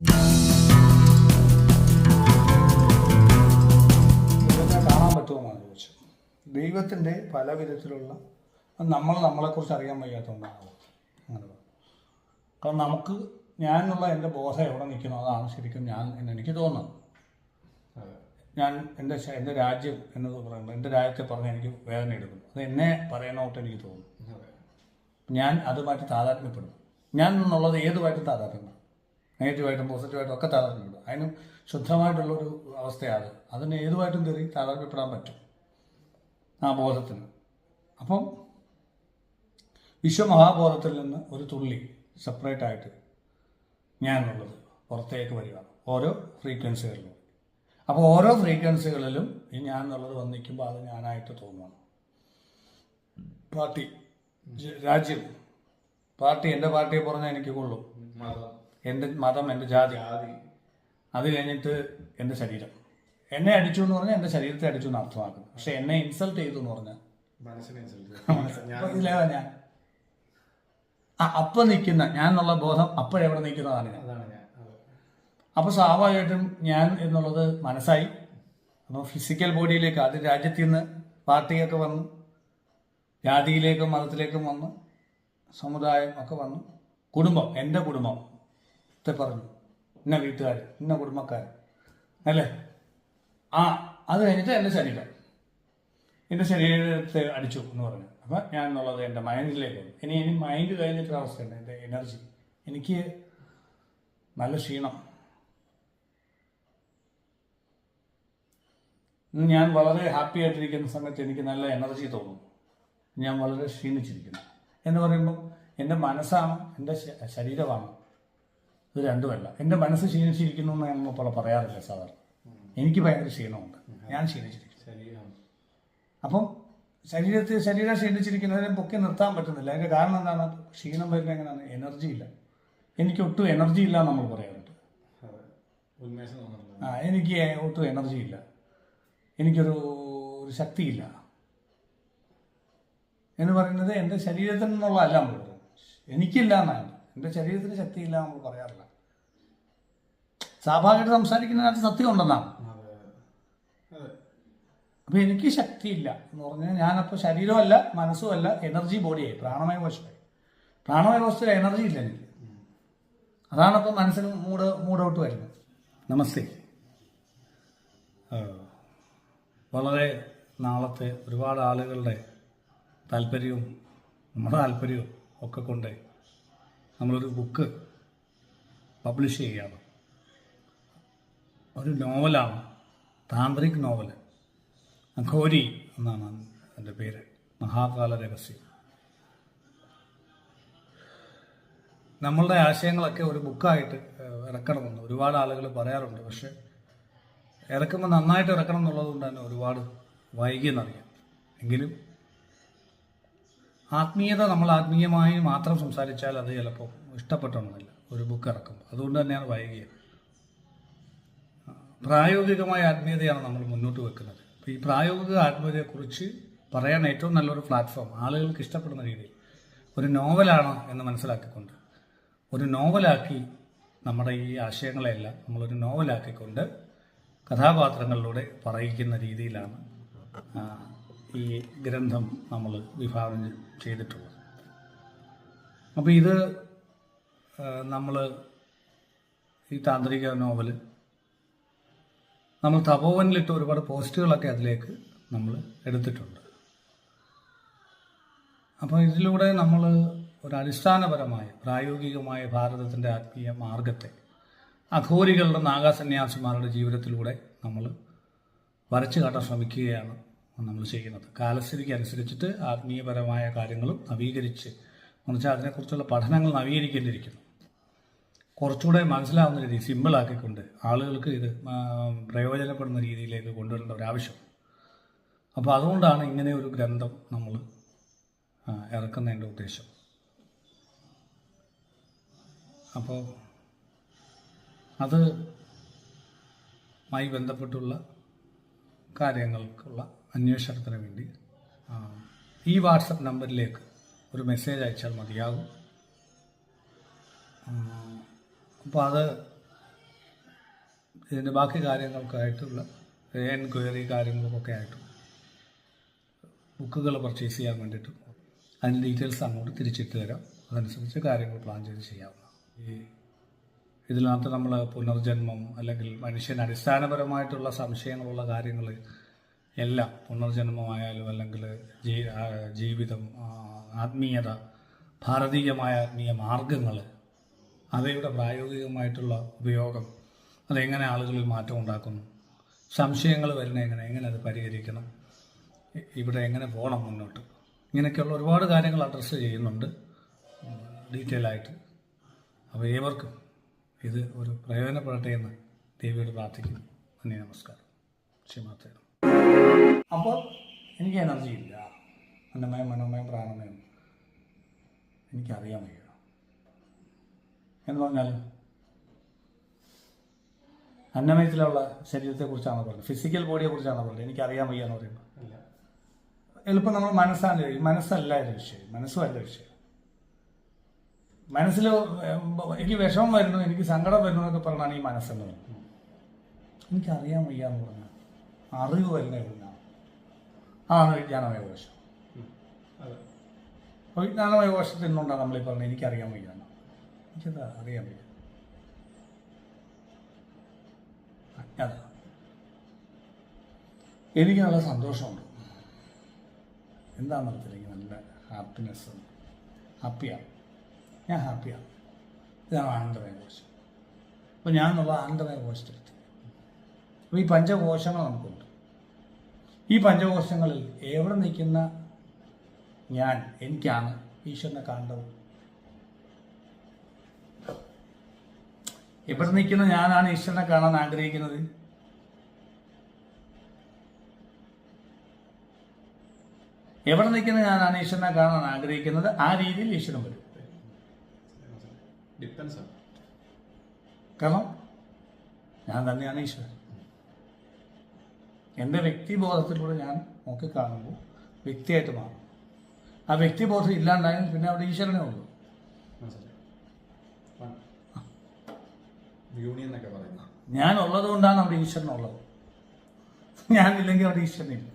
ദൈവത്തെ കാണാൻ പറ്റുമെന്നാണ് ചോദിച്ചത് ദൈവത്തിന്റെ പല വിധത്തിലുള്ള നമ്മൾ നമ്മളെക്കുറിച്ച് അറിയാൻ വയ്യാത്തതുകൊണ്ടാണ്? അങ്ങനെ. കാരണം നമുക്ക് ഞാൻ എന്നുള്ള എന്റെ ബോധം എവിടെ നിൽക്കുന്നു? അതാണ് ശരിക്കും ഞാൻ എന്ന് എനിക്ക് തോന്നുന്നത്. ഞാൻ എന്റെ എന്റെ രാജ്യം എന്നത് പറയുമ്പോൾ എന്റെ രാജ്യത്തെ പറഞ്ഞ് എനിക്ക് വേദന എടുക്കുന്നു. അത് എന്നെ പറയണോട്ട് എനിക്ക് തോന്നുന്നു. ഞാൻ അതുമായിട്ട് താതാത്മ്യപ്പെടുന്നു. ഞാൻ എന്നുള്ളത് ഏതുമായിട്ട് താതാത്മ്യപ്പെടും നെഗറ്റീവായിട്ടും പോസിറ്റീവായിട്ടും ഒക്കെ താതാത്മ്യപ്പെടും അതിന് ശുദ്ധമായിട്ടുള്ളൊരു അവസ്ഥയാണ്. അത് അതിന് ഏതുമായിട്ടും കയറി താതാത്മ്യപ്പെടാൻ പറ്റും. ആ ബോധത്തിന്. അപ്പം വിശ്വമഹാബോധത്തിൽ നിന്ന് ഒരു തുള്ളി സെപ്പറേറ്റ് ആയിട്ട് ഞാനുള്ളത് പുറത്തേക്ക് വരികയാണ്. ഓരോ ഫ്രീക്വൻസികളിലും അപ്പോൾ ഓരോ ഫ്രീക്വൻസികളിലും ഈ ഞാൻ എന്നുള്ളത് വന്നിക്കുമ്പോൾ അത് ഞാനായിട്ട് തോന്നുന്നു പാർട്ടി. രാജ്യം. പാർട്ടി. എന്റെ പാർട്ടിയെ പറഞ്ഞാൽ എനിക്ക് കൊള്ളും. എന്റെ മതം എന്റെ ജാതി. അത് കഴിഞ്ഞിട്ട് എന്റെ ശരീരം. എന്നെ അടിച്ചു എന്ന് പറഞ്ഞാൽ എന്റെ ശരീരത്തെ അടിച്ചു എന്ന് അർത്ഥമാക്കും പക്ഷെ എന്നെ ഇൻസൾട്ട് ചെയ്തു എന്ന് പറഞ്ഞാൽ ഞാൻ ആ അപ്പം നിൽക്കുന്ന ഞാൻ എന്നുള്ള ബോധം അപ്പോഴെവിടെ നിൽക്കുന്നതാണ് ഞാൻ. അപ്പോൾ സ്വാഭാവികമായിട്ടും ഞാൻ എന്നുള്ളത് മനസ്സായി. അപ്പോൾ ഫിസിക്കൽ ബോഡിയിലേക്ക് അത് രാജ്യത്തിൽ നിന്ന് പാർട്ടിയൊക്കെ വന്നു. ജാതിയിലേക്കും മതത്തിലേക്കും വന്നു. സമുദായം ഒക്കെ വന്നു. കുടുംബം എന്റെ കുടുംബം. ത്തെ പറഞ്ഞു. ഇന്ന വീട്ടുകാർ ഇന്ന കുടുംബക്കാർ അല്ലേ? ആ അത് കഴിഞ്ഞിട്ട് എന്റെ ശരീരം. എന്റെ ശരീരത്തെ അടിച്ചു എന്ന് പറഞ്ഞു. അപ്പം ഞാൻ എന്നുള്ളത് എന്റെ മൈൻഡിലേക്ക് ഇനി ഇനി മൈൻഡ് കഴിഞ്ഞിട്ടൊരു അവസ്ഥയുണ്ട്. എന്റെ എനർജി. എനിക്ക് നല്ല ക്ഷീണം. ഞാൻ വളരെ ഹാപ്പി ആയിട്ടിരിക്കുന്ന സമയത്ത് എനിക്ക് നല്ല എനർജി തോന്നും. ഞാൻ വളരെ ക്ഷീണിച്ചിരിക്കുന്നു. എന്ന് പറയുമ്പോൾ എന്റെ മനസ്സാണ് എന്റെ ശരീരമാണ്. ഇത് രണ്ടുമല്ല. എന്റെ മനസ്സ് ക്ഷീണിച്ചിരിക്കുന്നു എന്ന് നമ്മൾ പറയാറില്ല സാധാരണ എനിക്ക് ഭയങ്കര ക്ഷീണമുണ്ട്. ഞാൻ ക്ഷീണിച്ചിരിക്കുന്നു. അപ്പം ശരീരത്തിൽ ശരീരം ക്ഷീണിച്ചിരിക്കുന്നതിനെ പൊക്കി നിർത്താൻ പറ്റുന്നില്ല. അതിന്റെ കാരണം എന്താണ്? ക്ഷീണം വരുന്നത് എങ്ങനെയാണ്? എനർജി ഇല്ല. എനിക്ക് ഒട്ടും എനർജി ഇല്ല നമ്മൾ പറയാറുണ്ട്. ആ എനിക്ക് ഒട്ടും എനർജി ഇല്ല. എനിക്കൊരു ഒരു ശക്തിയില്ല എന്ന് പറയുന്നത് എന്റെ ശരീരത്തിൽ നിന്നുള്ളതല്ല നമ്മൾ പറയുന്നത്. എനിക്കില്ല എന്നാണ്. എന്റെ ശരീരത്തിന് ശക്തിയില്ല നമ്മൾ പറയാറില്ല. സ്വാഭാവികമായിട്ട് സംസാരിക്കുന്നതിനകത്ത് സത്യം ഉണ്ടെന്നാണ് അതെ അതെ അപ്പോൾ എനിക്ക് ശക്തിയില്ല എന്ന് പറഞ്ഞാൽ ഞാനപ്പോൾ ശരീരമല്ല മനസ്സുമല്ല എനർജി ബോഡിയായി പ്രാണമയ കോശമായി പ്രാണമയ കോശത്തിൽ എനർജി ഇല്ല എനിക്ക്. അതാണപ്പോൾ മനസ്സിന് മൂഡ് മൂഡ് ഔട്ട് വരുന്നത്. നമസ്തേ. വളരെ നാളത്തെ ഒരുപാട് ആളുകളുടെ താല്പര്യവും നമ്മുടെ താല്പര്യവും ഒക്കെ കൊണ്ട് നമ്മളൊരു ബുക്ക് പബ്ലിഷ് ചെയ്യുകയാണ്. ഒരു നോവലാണ് താന്ത്രിക് നോവൽ അഘോരി എന്നാണ് എന്റെ പേര്. മഹാകാല രഹസ്യം. നമ്മളുടെ ആശയങ്ങളൊക്കെ ഒരു ബുക്കായിട്ട് ഇറക്കണമെന്ന് ഒരുപാട് ആളുകൾ പറയാറുണ്ട്. പക്ഷേ ഇറക്കുമ്പോൾ നന്നായിട്ട് ഇറക്കണം എന്നുള്ളത് കൊണ്ട് തന്നെ ഒരുപാട് വൈകിയെന്നറിയാം. എങ്കിലും ആത്മീയത നമ്മൾ ആത്മീയമായി മാത്രം സംസാരിച്ചാൽ അത് ചിലപ്പോൾ ഇഷ്ടപ്പെട്ടണമെന്നില്ല ഒരു ബുക്ക് ഇറക്കുമ്പോൾ. അതുകൊണ്ട് തന്നെയാണ് വൈകിയത്. പ്രായോഗികമായ ആത്മീയതയാണ് നമ്മൾ മുന്നോട്ട് വെക്കുന്നത്. ഈ പ്രായോഗിക ആത്മീയതയെക്കുറിച്ച് പറയാൻ ഏറ്റവും നല്ലൊരു പ്ലാറ്റ്ഫോം ആളുകൾക്ക് ഇഷ്ടപ്പെടുന്ന രീതിയിൽ ഒരു നോവലാണ് എന്ന് മനസ്സിലാക്കിക്കൊണ്ട് ഒരു നോവലാക്കി നമ്മുടെ ഈ ആശയങ്ങളെല്ലാം നമ്മളൊരു നോവലാക്കിക്കൊണ്ട് കഥാപാത്രങ്ങളിലൂടെ പറയിക്കുന്ന രീതിയിലാണ് ഈ ഗ്രന്ഥം നമ്മൾ വിഭാവനം ചെയ്തിട്ടുള്ളത്. അപ്പോൾ ഇത് നമ്മൾ ഈ താന്ത്രിക നോവൽ നമ്മൾ തപോവനിലിട്ട് ഒരുപാട് പോസ്റ്റുകളൊക്കെ അതിലേക്ക് നമ്മൾ എടുത്തിട്ടുണ്ട്. അപ്പോൾ ഇതിലൂടെ നമ്മൾ ഒരു അടിസ്ഥാനപരമായ പ്രായോഗികമായ ഭാരതത്തിന്റെ ആത്മീയ മാർഗത്തെ അഘോരികളുടെ നാഗാസന്യാസിമാരുടെ ജീവിതത്തിലൂടെ നമ്മൾ വരച്ചു കാട്ടാൻ ശ്രമിക്കുകയാണ് നമ്മൾ ചെയ്യുന്നത്. കാലസ്ഥിതിക്ക് അനുസരിച്ചിട്ട് ആത്മീയപരമായ കാര്യങ്ങളും നവീകരിച്ച് എന്ന് വെച്ചാൽ അതിനെക്കുറിച്ചുള്ള പഠനങ്ങൾ നവീകരിക്കേണ്ടിയിരിക്കുന്നു. കുറച്ചുകൂടെ മനസ്സിലാവുന്ന രീതി സിമ്പിളാക്കിക്കൊണ്ട് ആളുകൾക്ക് ഇത് പ്രയോജനപ്പെടുന്ന രീതിയിലേക്ക് കൊണ്ടുവരേണ്ട ഒരു ആവശ്യം അപ്പോൾ അതുകൊണ്ടാണ് ഇങ്ങനെ ഒരു ഗ്രന്ഥം നമ്മൾ ഇറക്കുന്നതിന്റെ ഉദ്ദേശം. അപ്പോൾ അത് മായി ബന്ധപ്പെട്ടുള്ള കാര്യങ്ങൾക്കുള്ള അന്വേഷണത്തിന് വേണ്ടി ഈ വാട്സപ്പ് നമ്പറിലേക്ക് ഒരു മെസ്സേജ് അയച്ചാൽ മതിയാകും. അപ്പോൾ അത് ഇതിന്റെ ബാക്കി കാര്യങ്ങൾക്കായിട്ടുള്ള എൻക്വയറി കാര്യങ്ങൾക്കൊക്കെ ആയിട്ടും ബുക്കുകൾ പർച്ചേസ് ചെയ്യാൻ വേണ്ടിയിട്ടും അതിന്റെ ഡീറ്റെയിൽസ് അങ്ങോട്ട് തിരിച്ചിട്ട് തരാം. അതനുസരിച്ച് കാര്യങ്ങൾ പ്ലാൻ ചെയ്ത് ചെയ്യാവുന്ന ഈ ഇതിനകത്ത് നമ്മൾ പുനർജന്മം അല്ലെങ്കിൽ മനുഷ്യൻ അടിസ്ഥാനപരമായിട്ടുള്ള സംശയങ്ങളുള്ള കാര്യങ്ങൾ എല്ലാം പുനർജന്മമായാലും അല്ലെങ്കിൽ ജീവിതം ആത്മീയത ഭാരതീയമായ ആത്മീയ മാർഗങ്ങൾ അവയുടെ പ്രായോഗികമായിട്ടുള്ള ഉപയോഗം അതെങ്ങനെ ആളുകളിൽ മാറ്റം ഉണ്ടാക്കുന്നു? സംശയങ്ങൾ വരുന്ന എങ്ങനെ? എങ്ങനെ അത് പരിഹരിക്കണം? ഇവിടെ എങ്ങനെ പോകണം മുന്നോട്ട്? ഇങ്ങനെയൊക്കെയുള്ള ഒരുപാട് കാര്യങ്ങൾ അഡ്രസ്സ് ചെയ്യുന്നുണ്ട്. ഡീറ്റെയിൽ ആയിട്ട്. അപ്പോൾ ഏവർക്കും ഇത് ഒരു പ്രയോജനപ്പെടട്ടെ എന്ന് ദേവിയോട് പ്രാർത്ഥിക്കുന്നു. നന്ദി നമസ്കാരം. ക്ഷമാത്തേണം അപ്പോൾ എനിക്ക് എനർജി ഇല്ല. അന്നമയം മനോമയം പ്രാണമയം എനിക്കറിയാൻ വയ്യ. എന്ന് പറഞ്ഞാൽ അന്നമയത്തിലുള്ള ശരീരത്തെക്കുറിച്ചാണ് പറയുന്നത് ഫിസിക്കൽ ബോഡിയെ പറയുന്നത് പറഞ്ഞത്. എനിക്കറിയാൻ വയ്യ എന്ന് അല്ല എളുപ്പം നമ്മൾ മനസ്സാണ് മനസ്സല്ല ഒരു വിഷയം. മനസ്സുമല്ല വിഷയം. മനസ്സിൽ എനിക്ക് വിഷമം വരുന്നു എനിക്ക് സങ്കടം വരുന്നു എന്നൊക്കെ പറഞ്ഞാണ് ഈ മനസ്സെന്ന് പറയുന്നത്. എനിക്കറിയാൻ വയ്യ എന്ന് പറഞ്ഞാൽ അറിവ് വരുന്ന എവിടുന്നാണ് അതാണ് വിജ്ഞാനമയ കോശം. അപ്പോൾ വിജ്ഞാനമയ കോശത്തിൽ നിന്നുകൊണ്ടാണ് നമ്മളീ പറഞ്ഞത് എനിക്കറിയാൻ വയ്യ. എനിക്കെന്താ എനിക്കത് അറിയാൻ വയ്യ? അജ്ഞത. എനിക്ക് നല്ല സന്തോഷമുണ്ട്. എന്താണെന്നറിയത്തില്ല എനിക്ക് നല്ല ഹാപ്പിനെസ് ഹാപ്പിയാണ് ഞാൻ ഹാപ്പിയാണ് ഇതാണ് ആനന്ദമയ കോശം. അപ്പോൾ ഞാൻ എന്നുള്ള ആനന്ദമയ കോശത്തിലെത്തി അപ്പോൾ ഈ പഞ്ചകോശങ്ങൾ നമുക്കുണ്ട്. ഈ പഞ്ചകോശങ്ങളിൽ എവിടെ നിൽക്കുന്ന ഞാൻ എനിക്കാണ് ഈശ്വരനെ കാണേണ്ടത് എവിടെ നിൽക്കുന്ന ഞാനാണ് ഈശ്വരനെ കാണാൻ ആഗ്രഹിക്കുന്നത്? എവിടെ നിൽക്കുന്ന ഞാനാണ് ഈശ്വരനെ കാണാൻ ആഗ്രഹിക്കുന്നത്? ആ രീതിയിൽ ഈശ്വരൻ വരും. കാരണം ഞാൻ തന്നെയാണ് ഈശ്വരൻ. എന്റെ വ്യക്തിബോധത്തിലൂടെ ഞാൻ നോക്കിക്കാണുമ്പോൾ വ്യക്തിയായിട്ട് മാറും. ആ വ്യക്തിബോധം ഇല്ലാണ്ടായാലും പിന്നെ അവിടെ ഈശ്വരനെ ഉള്ളൂ. ഞാൻ ഉള്ളത് കൊണ്ടാണ് അവിടെ ഈശ്വരനുള്ളത്. ഞാനില്ലെങ്കിൽ അവിടെ ഈശ്വരനില്ല.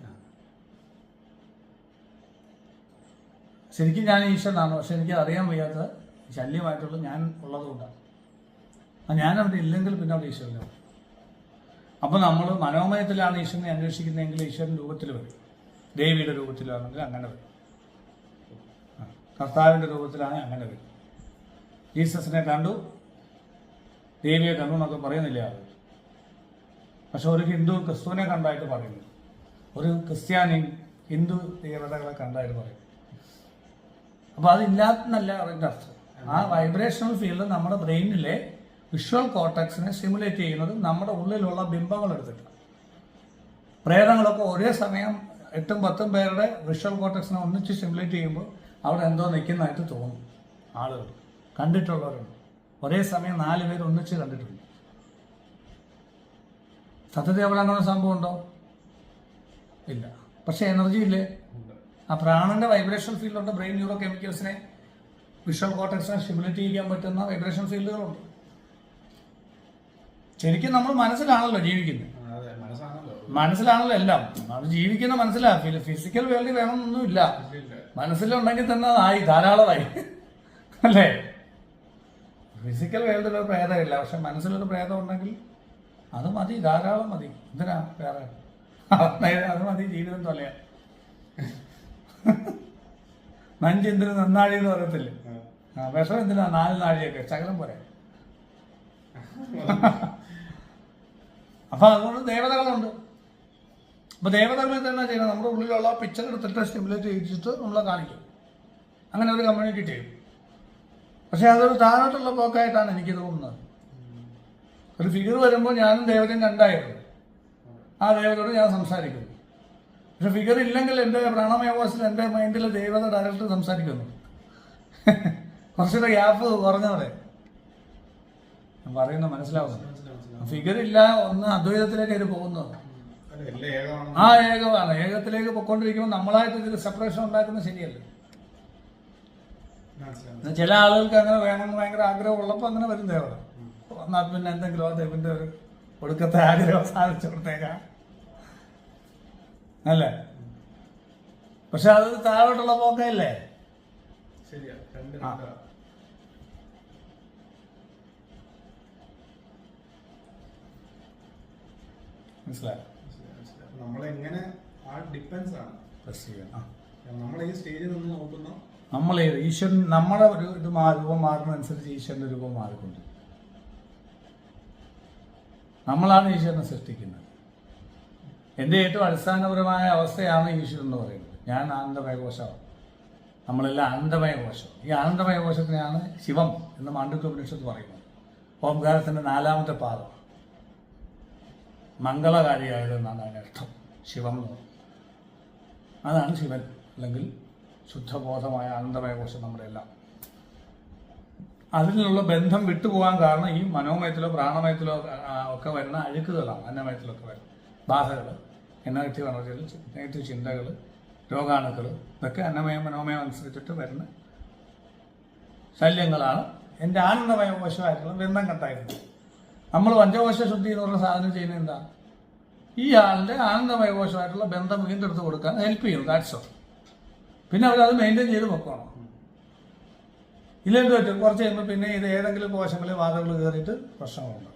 ശരിക്കും ഞാൻ ഈശ്വരനാണ് പക്ഷെ എനിക്ക് അറിയാൻ വയ്യാത്ത ശല്യമായിട്ടുള്ള ഞാൻ ഉള്ളത് കൊണ്ടാണ് ഞാൻ അവിടെ ഇല്ലെങ്കിൽ പിന്നെ അവിടെ ഈശ്വരനാണ് അപ്പോൾ നമ്മൾ മനോമയത്തിലാണ് ഈശ്വരനെ അന്വേഷിക്കുന്നതെങ്കിൽ ഈശ്വരൻ രൂപത്തിൽ വരും. ദേവിയുടെ രൂപത്തിലാണെങ്കിൽ അങ്ങനെ വരും. കർത്താവിന്റെ രൂപത്തിലാണെങ്കിൽ അങ്ങനെ വരും. ജീസസിനെ കണ്ടു. ദേവിയെ കണ്ടു എന്നൊക്കെ പറയുന്നില്ല അവർ പക്ഷെ ഒരു ഹിന്ദു ക്രിസ്തുവിനെ കണ്ടായിട്ട് പറയുന്നു. ഒരു ക്രിസ്ത്യാനി ഹിന്ദു ദേവതകളെ കണ്ടായിട്ട് പറയും അപ്പോൾ അതില്ലാത്തന്നല്ല അതിന്റെ അർത്ഥം. ആ വൈബ്രേഷണൽ ഫീൽഡ് നമ്മുടെ ബ്രെയിനിലെ വിഷ്വൽ കോട്ടക്സിനെ സ്റ്റിമുലേറ്റ് ചെയ്യുന്നത് നമ്മുടെ ഉള്ളിലുള്ള ബിംബങ്ങൾ എടുത്തിട്ടാണ്. പ്രേതങ്ങളൊക്കെ ഒരേ സമയം എട്ടും പത്തും പേരുടെ വിഷ്വൽ കോട്ടക്സിനെ ഒന്നിച്ച് സ്റ്റിമുലേറ്റ് ചെയ്യുമ്പോൾ അവിടെ എന്തോ നിൽക്കുന്നതായിട്ട് തോന്നും. ആളുകൾ കണ്ടിട്ടുള്ളവരുണ്ട്. ഒരേ സമയം നാല് പേര് ഒന്നിച്ച് കണ്ടിട്ടുണ്ട്. സത്യത്തിൽ അവിടെ അങ്ങനെ സംഭവം ഉണ്ടോ? ഇല്ല. പക്ഷേ എനർജി ഇല്ലേ? ആ പ്രാണന്റെ വൈബ്രേഷൻ ഫീൽഡുണ്ട് ബ്രെയിൻ ന്യൂറോ കെമിക്കൽസിനെ വിഷ്വൽ കോട്ടക്സിനെ സ്റ്റിമുലേറ്റ് ചെയ്യാൻ പറ്റുന്ന വൈബ്രേഷൻ ഫീൽഡുകളുണ്ട് ശരിക്കും നമ്മൾ മനസ്സിലാണല്ലോ ജീവിക്കുന്നത്. മനസ്സിലാണല്ലോ. എല്ലാം. നമ്മൾ ജീവിക്കുന്ന മനസ്സിലാ. ഫിസിക്കൽ വേൾഡിൽ വേണമെന്നൊന്നുമില്ല മനസ്സിലുണ്ടെങ്കിൽ തന്നെ ആയി ധാരാളമായി. അല്ലേ? ഫിസിക്കൽ വേൾഡിൽ ഒരു പ്രേതമില്ല പക്ഷെ മനസ്സിലൊരു പ്രേതം ഉണ്ടെങ്കിൽ അത് മതി ധാരാളം മതി. എന്തിനാ വേറെ? അത് മതി ജീവിതം തൊലയാ നഞ്ചെന്തിന് നന്നാഴി എന്ന് പറയത്തില്ലേ? വിഷം എന്തിനാ നാല് നാഴിയൊക്കെ ശകലം പോരെ. അപ്പൊ അതുകൊണ്ട് ദേവതകളുണ്ട്. അപ്പൊ ദേവതകളെ തന്നെ ചെയ്യണം നമ്മുടെ ഉള്ളിലുള്ള പിക്ചർ എടുത്തിട്ട് സ്റ്റിമുലേറ്റ് ചെയ്തിട്ട് നമ്മളെ കാണിക്കും. അങ്ങനെ ഒരു കമ്മ്യൂണിക്കേറ്റ് ചെയ്യും പക്ഷെ അതൊരു താഴോട്ടുള്ള പോക്കായിട്ടാണ് എനിക്ക് തോന്നുന്നത്. ഒരു ഫിഗർ വരുമ്പോൾ ഞാനും ദേവതയും രണ്ടായിരുന്നു. ആ ദേവതയോട് ഞാൻ സംസാരിക്കുന്നു. പക്ഷെ ഫിഗർ ഇല്ലെങ്കിൽ എന്റെ പ്രാണമയോസിൽ എന്റെ മൈൻഡിൽ ദേവത ഡയറക്റ്റ് സംസാരിക്കുന്നു. കുറച്ചുകൂടെ ഗ്യാപ്പ് കുറഞ്ഞവരെ. ഞാൻ പറയുന്നത് മനസ്സിലാവുന്നു. ഫിഗർ ഇല്ല ഒന്ന് അദ്വൈതത്തിലേക്ക് ഇത് പോകുന്നത് അല്ല ഏകമാണ് ആ ഏകമാണ്. ഏകത്തിലേക്ക് പൊയ്ക്കൊണ്ടിരിക്കുമ്പോൾ നമ്മളായിട്ട് ഇതിൽ സെപ്പറേഷൻ ഉണ്ടാക്കുന്നത് ശരിയല്ല. ചില ആളുകൾക്ക് അങ്ങനെ വേണമെന്ന് ഭയങ്കര ആഗ്രഹം ഉള്ളപ്പോൾ അങ്ങനെ വരും ദേവത എന്നാൽ പിന്നെ എന്തെങ്കിലും ആ ദൈവന്റെ ഒരു ഒടുക്കത്തെ ആഗ്രഹം സാധിച്ചു കൊടുത്തേക്കാം. അല്ലേ? പക്ഷെ അത് താഴോട്ടുള്ള പോക്കല്ലേ ശരിയാ രണ്ട് ആ. രണ്ടാ. മനസ്സിലായോ. നമ്മളെങ്ങനെ ആ ഡിപ്പെൻസ് ആണ് നമ്മൾ ഈ സ്റ്റേജിൽ നിന്ന് നോക്കുന്ന. നമ്മൾ ഈശ്വരൻ നമ്മുടെ ഒരു ഇത് രൂപം മാറുന്നതനുസരിച്ച് ഈശ്വരന്റെ രൂപം മാറിക്കൊണ്ട്. നമ്മളാണ് ഈശ്വരനെ സൃഷ്ടിക്കുന്നത്. എന്റെ ഏറ്റവും അടിസ്ഥാനപരമായ അവസ്ഥയാണ് ഈശ്വരൻ എന്ന് പറയുന്നത്. ഞാൻ ആനന്ദമയ കോശമാണ് നമ്മളെല്ലാം ആനന്ദമയ കോശം ഈ ആനന്ദമയ കോശത്തിനെയാണ് ശിവം എന്ന് മാണ്ഡ്യ ഉപനിഷത്ത് പറയുന്നത്. ഓംകാരത്തിന്റെ നാലാമത്തെ പാദം. മംഗളകാരിയായത് എന്നാണ് അതിനർത്ഥം ശിവം എന്ന് അതാണ് ശിവൻ അല്ലെങ്കിൽ ശുദ്ധബോധമായ ആനന്ദമയ കോശം നമ്മുടെ എല്ലാം അതിൽ നിന്നുള്ള ബന്ധം വിട്ടുപോകാൻ കാരണം ഈ മനോമയത്തിലോ പ്രാണമയത്തിലോ ഒക്കെ വരുന്ന അഴുക്കുകളാണ് അന്നമയത്തിലൊക്കെ വരുന്ന ബാധകൾ നെഗറ്റീവ് എനർജികൾ നെഗറ്റീവ് ചിന്തകൾ രോഗാണുക്കൾ ഇതൊക്കെ അന്നമയം മനോമയം അനുസരിച്ചിട്ട് വരുന്ന ശല്യങ്ങളാണ്. എന്റെ ആനന്ദമയ കോശമായിട്ടുള്ള ബന്ധം കണ്ടായിരുന്നത് നമ്മൾ പഞ്ചകോശ ശുദ്ധി എന്ന് പറഞ്ഞ സാധനം ചെയ്യുന്നത് എന്താ? ഈ ആളിന്റെ ആനന്ദമയ കോശമായിട്ടുള്ള ബന്ധം വീണ്ടെടുത്ത് കൊടുക്കാൻ ഹെൽപ്പ് ചെയ്യും ദാറ്റ്സ് ഓൾ പിന്നെ അവരത് മെയിന്റെയിൻ ചെയ്ത് വെക്കണം ഇല്ലെന്ത് പറ്റും കുറച്ച് കഴിയുമ്പോൾ പിന്നെ ഇത് ഏതെങ്കിലും കോശങ്ങളിൽ വാതകൾ കയറിയിട്ട് പ്രശ്നങ്ങളുണ്ട്.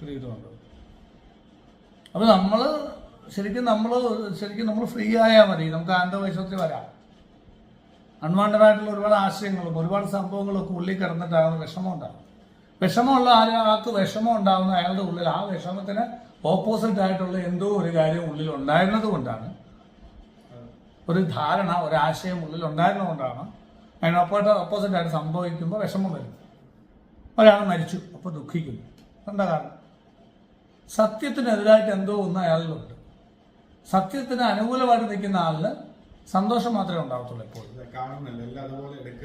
പിരീഡുണ്ട് അപ്പോൾ നമ്മൾ ശരിക്കും നമ്മൾ ശരിക്കും നമ്മൾ ഫ്രീ ആയാൽ മതി. നമുക്ക് ആനന്ദവൈശ്വത്തിൽ വരാം. അൺവാണ്ടഡായിട്ടുള്ള ഒരുപാട് ആശയങ്ങളും ഒരുപാട് സംഭവങ്ങളൊക്കെ ഉള്ളിൽ കിടന്നിട്ടാകുന്ന വിഷമം ഉണ്ടാകും. വിഷമമുള്ള ആരാൾക്ക് വിഷമം ഉണ്ടാകുന്ന അയാളുടെ ഉള്ളിൽ ആ വിഷമത്തിന് ഓപ്പോസിറ്റ് ആയിട്ടുള്ള എന്തോ ഒരു കാര്യം ഉള്ളിൽ ഉണ്ടായിരുന്നത് കൊണ്ടാണ്. ഒരു ധാരണ ഒരാശയം ഉള്ളിൽ ഉണ്ടായിരുന്നതുകൊണ്ടാണ് അതിന് ഒപ്പോട്ട് ഓപ്പോസിറ്റ് ആയിട്ട് സംഭവിക്കുമ്പോൾ വിഷമം വരും. ഒരാൾ മരിച്ചു അപ്പോൾ ദുഃഖിക്കുന്നു. എന്താ കാരണം? സത്യത്തിനെതിരായിട്ട് എന്തോ ഒന്ന് അയാളിലുണ്ട്. സത്യത്തിന് അനുകൂലമായിട്ട് നിൽക്കുന്ന ആളിന് സന്തോഷം മാത്രമേ ഉണ്ടാവത്തുള്ളൂ എപ്പോഴും.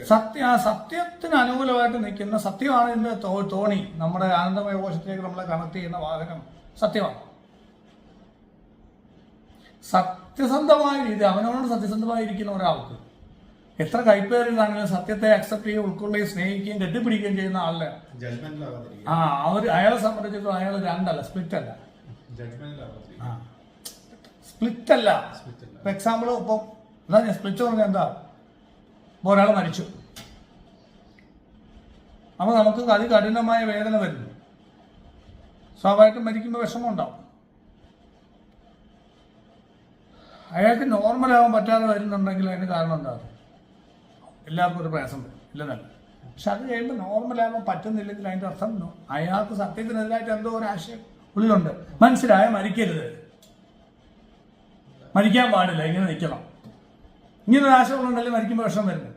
സത്യം ആ സത്യത്തിന് അനുകൂലമായിട്ട് നിൽക്കുന്ന സത്യമാണ് ഇതിന്റെ തോ- തോണി. നമ്മുടെ ആനന്ദമയ കോശത്തിലേക്ക് നമ്മളെ കണക്ട് ചെയ്യുന്ന വാഹനം സത്യമാണ്. സത്യസന്ധമായ രീതി അവനോട് സത്യസന്ധമായിരിക്കുന്ന ഒരാൾക്ക് എത്ര കൈപ്പേറിയതാണെങ്കിലും സത്യത്തെ അക്സെപ്റ്റ് ചെയ്യുകയും ഉൾക്കൊള്ളുകയും സ്നേഹിക്കുകയും കെട്ടിപ്പിടിക്കുകയും ചെയ്യുന്ന ആളല്ല ആ അവർ അയാളെ സംബന്ധിച്ചിടത്തോളം അയാൾ രണ്ടല്ല സ്പ്ലിറ്റ് അല്ല സ്പ്ലിറ്റ് അല്ല. ഇപ്പൊ എക്സാമ്പിൾ ഇപ്പം എന്താ ഞാൻ സ്പിരിച്വൽ പറഞ്ഞ എന്താ ഒരാൾ മരിച്ചു. അപ്പോൾ നമുക്ക് അതികഠിനമായ വേദന വരുന്നു. സ്വാഭാവികമായിട്ടും മരിക്കുമ്പോൾ വിഷമം ഉണ്ടാവും. അയാൾക്ക് നോർമലാവാൻ പറ്റാതെ വരുന്നുണ്ടെങ്കിൽ അതിന് കാരണം എന്താ? എല്ലാവർക്കും ഒരു പ്രയാസം വരും. ഇല്ലെന്നല്ല പക്ഷെ അത് കഴിയുമ്പോൾ ആവാൻ പറ്റുന്നില്ലെങ്കിൽ അതിന്റെ അർത്ഥം അയാൾക്ക് സത്യത്തിനെതിരായിട്ട് എന്തോ ഒരു ആശയം ഉള്ളിലുണ്ട്. മനസ്സിലായ മരിക്കരുത്. മരിക്കാൻ പാടില്ല. ഇങ്ങനെ നിൽക്കണം. ഇങ്ങനെ ഒരു ആശയങ്ങളുണ്ടല്ലേ മരിക്കുമ്പോൾ വിഷം വരുന്നത്?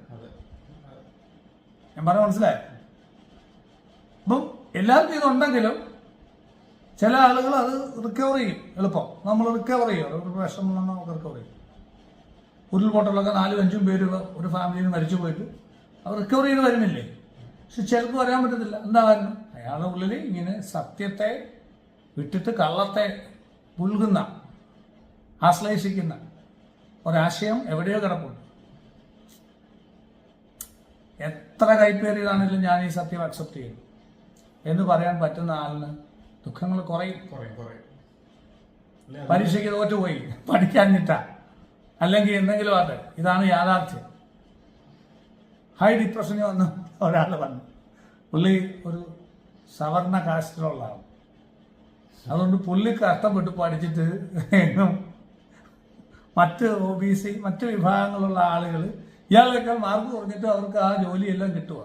ഞാൻ പറഞ്ഞ മനസ്സിലായോ? അപ്പം എല്ലാവർക്കും ഇതുണ്ടെങ്കിലും ചില ആളുകൾ അത് റിക്കവർ ചെയ്യും എളുപ്പം. നമ്മൾ റിക്കവർ ചെയ്യും. ഒരു വിഷം വന്നാൽ നമുക്ക് റിക്കവർ ചെയ്യും. ഉരുൾപൊട്ടലൊക്കെ നാലും അഞ്ചും പേര് ഒരു ഫാമിലിയിൽ മരിച്ചു പോയിട്ട് അവർ റിക്കവർ ചെയ്ത് വരുന്നില്ലേ? പക്ഷെ ചിലർക്ക് വരാൻ പറ്റത്തില്ല. എന്താ കാരണം? അയാളുടെ ഉള്ളിൽ ഇങ്ങനെ സത്യത്തെ വിട്ടിട്ട് കള്ളത്തെ പുൽകുന്ന ആശ്ലേഷിക്കുന്ന ഒരാശയം എവിടെയോ കിടപ്പുണ്ട്. എത്ര കൈപ്പേറിയതാണെങ്കിലും ഞാൻ ഈ സത്യം അക്സെപ്റ്റ് ചെയ്യുന്നു എന്ന് പറയാൻ പറ്റുന്ന ആളിന് ദുഃഖങ്ങൾ കുറയും. കുറയും കുറയും. പരീക്ഷയ്ക്ക് തോറ്റുപോയി പഠിക്കാഞ്ഞിട്ട അല്ലെങ്കിൽ എന്തെങ്കിലും ആട്ടെ ഇതാണ് യാഥാർത്ഥ്യം. ഹൈ ഡിപ്രഷന് വന്ന് ഒരാൾ വന്നു. പുള്ളി ഒരു സവർണ കാസ്റ്റിലുള്ള ആൾ അതുകൊണ്ട് പുള്ളി കഷ്ടപ്പെട്ട് പഠിച്ചിട്ട് എങ്ങും മറ്റ് ഒ ബി സി മറ്റ് വിഭാഗങ്ങളുള്ള ആളുകൾ ഇയാളൊക്കെ മാർക്ക് കുറഞ്ഞിട്ട് അവർക്ക് ആ ജോലിയെല്ലാം കിട്ടുക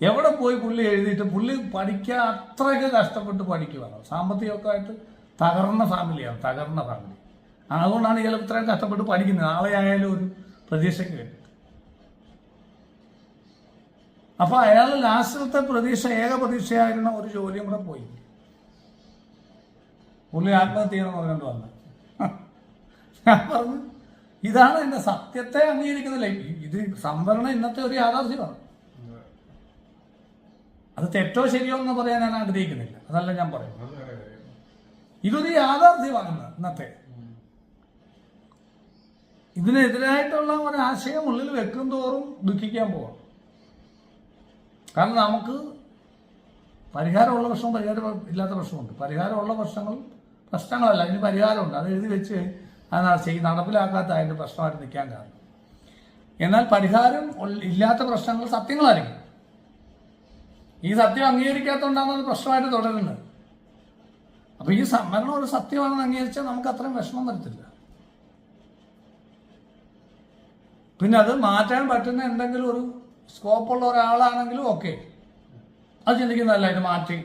എവിടെ പോയി പുള്ളി എഴുതിയിട്ട് പുള്ളി പഠിക്കാൻ അത്രയ്ക്ക് കഷ്ടപ്പെട്ട് പഠിക്കുവാണ്? സാമ്പത്തികമൊക്കെ ആയിട്ട് തകർന്ന ഫാമിലിയാണ് തകർന്ന ഫാമിലി. അതുകൊണ്ടാണ് ഇയാൾ ഇത്രയും കഷ്ടപ്പെട്ട് പഠിക്കുന്നത്. നാളെ ആയാലും ഒരു പ്രതീക്ഷയ്ക്ക് വേണ്ടി അപ്പൊ അയാൾ ലാസ്റ്റിലത്തെ പ്രതീക്ഷ ഏക പ്രതീക്ഷയായിരുന്ന ഒരു ജോലിയും കൂടെ പോയി. പുള്ളി ആത്മഹത്യ ചെയ്യണമെന്ന് പറഞ്ഞുകൊണ്ട് വന്നു. ഞാൻ പറഞ്ഞു ഇതാണ് എന്റെ സത്യത്തെ അംഗീകരിക്കുന്നില്ല ഇത് സംവരണം ഇന്നത്തെ ഒരു യാഥാർത്ഥ്യമാണ്. അത് തെറ്റോ ശരിയോ എന്ന് പറയാൻ ഞാൻ ആഗ്രഹിക്കുന്നില്ല. അതല്ല ഞാൻ പറയുന്നത്. ഇതൊരു യാഥാർത്ഥ്യമാണ് ഇന്നത്തെ. ഇതിനെതിരായിട്ടുള്ള ഒരു ആശയം ഉള്ളിൽ വെക്കും തോറും ദുഃഖിക്കാൻ പോവാം കാരണം നമുക്ക് പരിഹാരമുള്ള പ്രശ്നം പരിഹാരം ഇല്ലാത്ത പ്രശ്നമുണ്ട്. പരിഹാരമുള്ള പ്രശ്നങ്ങൾ പ്രശ്നങ്ങളല്ല. അതിന് പരിഹാരമുണ്ട്. അത് എഴുതി വെച്ച് അത് ചെയ് നടപ്പിലാക്കാത്ത അതിന്റെ പ്രശ്നമായിട്ട് നിൽക്കാൻ കാരണം. എന്നാൽ പരിഹാരം ഇല്ലാത്ത പ്രശ്നങ്ങൾ സത്യങ്ങളായിരിക്കും. ഈ സത്യം അംഗീകരിക്കാത്തതുകൊണ്ടാണ് അത് പ്രശ്നമായിട്ട് തുടരുന്നത്. അപ്പൊ ഈ സംവരണം ഒരു സത്യമാണെന്ന് അംഗീകരിച്ചാൽ നമുക്ക് അത്രയും വിഷമം വരത്തില്ല. പിന്നെ അത് മാറ്റാൻ പറ്റുന്ന എന്തെങ്കിലും ഒരു സ്കോപ്പുള്ള ഒരാളാണെങ്കിലും ഓക്കെ. അത് ചിന്തിക്കുന്നതല്ല ഇത് മാറ്റി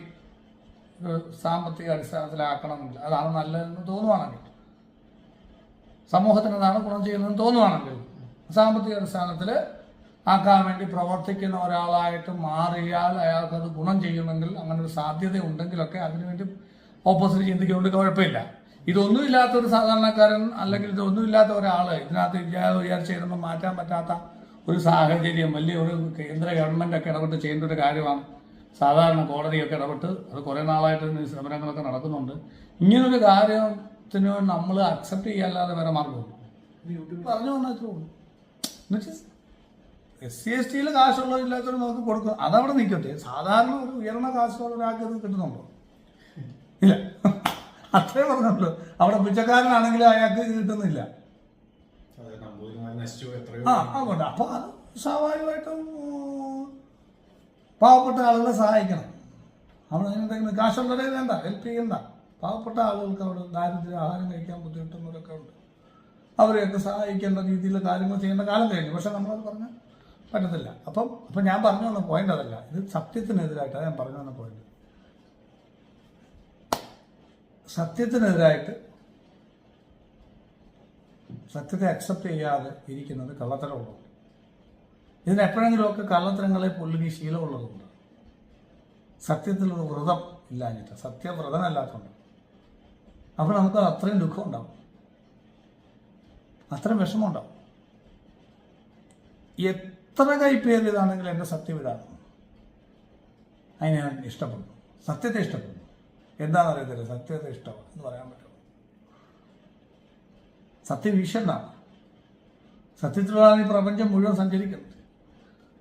സാമ്പത്തിക അടിസ്ഥാനത്തിലാക്കണമെന്നില്ല. അതാണ് നല്ലതെന്ന് തോന്നുവാണെങ്കിൽ. സമൂഹത്തിന് ഗുണം ചെയ്യുന്നതെന്ന് തോന്നുവാണെങ്കിൽ സാമ്പത്തിക അടിസ്ഥാനത്തിൽ ആക്കാൻ വേണ്ടി പ്രവർത്തിക്കുന്ന ഒരാളായിട്ട് മാറിയാൽ അയാൾക്കത് ഗുണം ചെയ്യുമെങ്കിൽ അങ്ങനെ ഒരു സാധ്യത ഉണ്ടെങ്കിലൊക്കെ അതിനുവേണ്ടി ഓപ്പോസിറ്റ് ചിന്തിക്കുന്നുണ്ട് കുഴപ്പമില്ല. ഇതൊന്നുമില്ലാത്ത ഒരു സാധാരണക്കാരൻ അല്ലെങ്കിൽ ഇതൊന്നുമില്ലാത്ത ഒരാൾ ഇതിനകത്ത് ഇല്ലാതെ വിചാരിച്ച് ഇതൊന്നും മാറ്റാൻ പറ്റാത്ത ഒരു സാഹചര്യം വലിയ ഒരു കേന്ദ്ര ഗവൺമെന്റ് ഒക്കെ ഇടപെട്ട് ചെയ്യേണ്ട ഒരു കാര്യമാണ്. സാധാരണ കോടതിയൊക്കെ ഇടപെട്ട് അത് കുറേ നാളായിട്ട് സമരങ്ങളൊക്കെ നടക്കുന്നുണ്ട്. ഇങ്ങനൊരു കാര്യത്തിന് നമ്മൾ അക്സെപ്റ്റ് ചെയ്യാല്ലാതെ വേറെ മാർഗം പറഞ്ഞു എന്നുവെച്ചാൽ എസ് സി എസ് ടിയിൽ കാശുള്ളവർ ഇല്ലാത്തവർ നമുക്ക് കൊടുക്കും. അതവിടെ നിൽക്കട്ടെ സാധാരണ ഒരു ഉയർന്ന കാശുള്ള ഒരാൾക്ക് അത് കിട്ടുന്നുണ്ടോ? ഇല്ല. അത്രേ പറഞ്ഞുള്ളൂ. അവിടെ പിച്ചക്കാരനാണെങ്കിൽ അയാൾക്ക് കിട്ടുന്നില്ല. ആ അതുകൊണ്ട് അപ്പൊ അത് സ്വാഭാവികമായിട്ടും പാവപ്പെട്ട ആളുകളെ സഹായിക്കണം. അവിടെ എന്തെങ്കിലും കാശുള്ളവരെ വേണ്ട ഹെൽപ്പ് ചെയ്യണ്ട. പാവപ്പെട്ട ആളുകൾക്ക് അവിടെ ദാരിദ്ര്യ ആഹാരം കഴിക്കാൻ ബുദ്ധിമുട്ടുന്നവരൊക്കെ ഉണ്ട്. അവരെയൊക്കെ സഹായിക്കേണ്ട രീതിയിൽ കാര്യങ്ങൾ ചെയ്യേണ്ട കാലം കഴിഞ്ഞു. പക്ഷെ നമ്മളത് പറഞ്ഞ പറ്റത്തില്ല. അപ്പം അപ്പം ഞാൻ പറഞ്ഞു വന്ന പോയിന്റ് അതല്ല. ഇത് സത്യത്തിനെതിരായിട്ടാണ് ഞാൻ പറഞ്ഞു വന്ന പോയിന്റ് സത്യത്തിനെതിരായിട്ട് സത്യത്തെ അക്സെപ്റ്റ് ചെയ്യാതെ ഇരിക്കുന്നത് കള്ളത്തരമുള്ളത് ഇതിനെപ്പോഴെങ്കിലുമൊക്കെ കള്ളത്തരങ്ങളെ പുല്ലുകി ശീലമുള്ളതുകൊണ്ട് സത്യത്തിലൊരു വ്രതം ഇല്ലാഞ്ഞിട്ട് സത്യവ്രതമല്ലാത്തതുകൊണ്ട്. അപ്പോൾ നമുക്ക് അത്രയും ദുഃഖം ഉണ്ടാവും. അത്രയും വിഷമം ഉണ്ടാവും. എത്ര കൈപ്പേറിയതാണെങ്കിലും എന്റെ സത്യം ഇതാണ് അതിനെ ഞാൻ ഇഷ്ടപ്പെടുന്നു. സത്യത്തെ ഇഷ്ടപ്പെടുന്നു. എന്താണെന്ന് അറിയത്തില്ല സത്യത്തെ ഇഷ്ടമാണ് എന്ന് പറയാൻ പറ്റും സത്യം ഈശ്വരനാണ്. സത്യത്തിലാണ് ഈ പ്രപഞ്ചം മുഴുവൻ സഞ്ചരിക്കുന്നത്